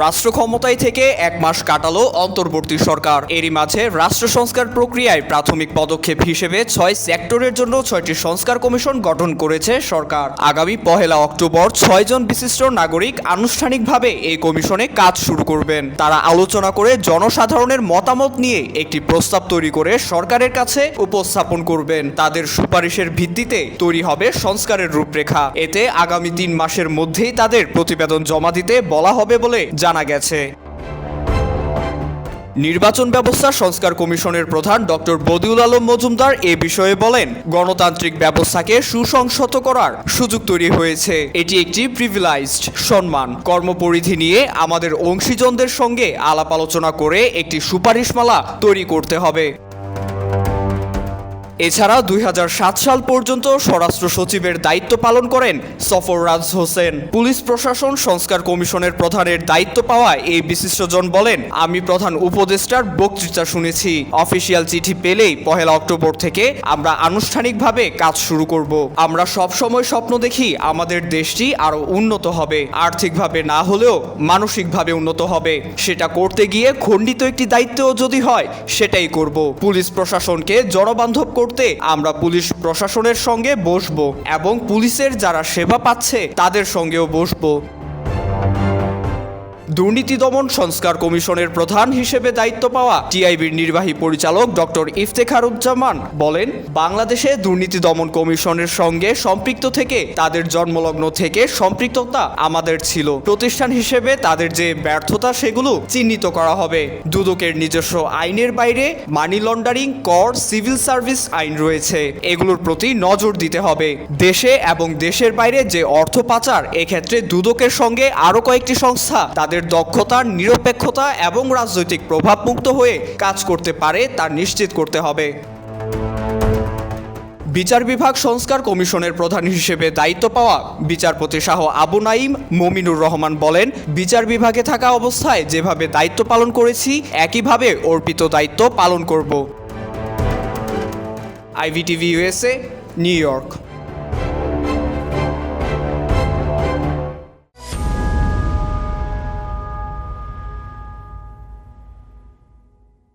রাষ্ট্র ক্ষমতায় থেকে এক মাস কাটালো অন্তর্বর্তী সরকার। এরই মাঝে রাষ্ট্র সংস্কার প্রক্রিয়ায় প্রাথমিক পদক্ষেপ হিসেবে ছয় সেক্টরের জন্য ছয়টি সংস্কার কমিশন গঠন করেছে সরকার। আগামী পহেলা অক্টোবর ছয়জন বিশিষ্ট নাগরিক আনুষ্ঠানিকভাবে এই কমিশনে কাজ শুরু করবেন। তারা আলোচনা করে জনসাধারণের মতামত নিয়ে একটি প্রস্তাব তৈরি করে সরকারের কাছে উপস্থাপন করবেন। তাদের সুপারিশের ভিত্তিতে তৈরি হবে সংস্কারের রূপরেখা। এতে আগামী তিন মাসের মধ্যেই তাদের প্রতিবেদন জমা দিতে বলা হবে বলে জানা গেছে। নির্বাচন ব্যবস্থা সংস্কার কমিশনের প্রধান ডক্টর বদিউল আলম মজুমদার এ বিষয়ে বলেন, গণতান্ত্রিক ব্যবস্থাকে সুসংসত করার সুযোগ তৈরি হয়েছে। এটি একটি প্রিভিলাইজড সম্মান। কর্মপরিধি নিয়ে আমাদের অংশীজনদের সঙ্গে আলাপ আলোচনা করে একটি সুপারিশমালা তৈরি করতে হবে। এছাড়া দুই হাজার সাত সাল পর্যন্ত স্বরাষ্ট্র সচিবের দায়িত্ব পালন করেন সফররাজ হোসেন। পুলিশ প্রশাসন সংস্কার কমিশনের প্রধানের দায়িত্ব পাওয়া এই বিশিষ্টজন বলেন, আমি প্রধান উপদেষ্টার বক্তৃতা শুনেছি। অফিসিয়াল চিঠি পেলেই পহেলা অক্টোবর থেকে আমরা আনুষ্ঠানিকভাবে কাজ শুরু করব। আমরা সব সময় স্বপ্ন দেখি আমাদের দেশটি আরও উন্নত হবে। আর্থিকভাবে না হলেও মানসিকভাবে উন্নত হবে। সেটা করতে গিয়ে খণ্ডিত একটি দায়িত্বও যদি হয়, সেটাই করব। পুলিশ প্রশাসনকে জনবান্ধব করতে আমরা পুলিশ প্রশাসনের সঙ্গে বসবো এবং পুলিশের যারা সেবা পাচ্ছে তাদের সঙ্গেও বসবো। দুর্নীতি দমন সংস্কার কমিশনের প্রধান হিসেবে দায়িত্ব পাওয়া টিআইবির নির্বাহী পরিচালক ডক্টর ইফতেখারুজ্জামান বলেন, বাংলাদেশে দুর্নীতি দমন কমিশনের সঙ্গে সম্পৃক্ত থেকে তাদের জন্মলগ্ন থেকে সম্পৃক্ততা আমাদের ছিল। প্রতিষ্ঠান হিসেবে তাদের যে ব্যর্থতা সেগুলো চিহ্নিত করা হবে। দুদকের নিজস্ব আইনের বাইরে মানি লন্ডারিং, কর, সিভিল সার্ভিস আইন রয়েছে। এগুলোর প্রতি নজর দিতে হবে। দেশে এবং দেশের বাইরে যে অর্থ পাচার, এক্ষেত্রে দুদকের সঙ্গে আরও কয়েকটি সংস্থা তাদের দক্ষতা নিরপেক্ষতা এবং রাজনৈতিক প্রভাবমুক্ত হয়ে কাজ করতে পারে তা নিশ্চিত করতে হবে। বিচার বিভাগ সংস্কার কমিশনের প্রধান হিসেবে দায়িত্ব পাওয়া বিচারপতি শাহ আবু নাইম মমিনুর রহমান বলেন, বিচার বিভাগে থাকা অবস্থায় যেভাবে দায়িত্ব পালন করেছি, একইভাবে অর্পিত দায়িত্ব পালন করব। IVTV USA New York.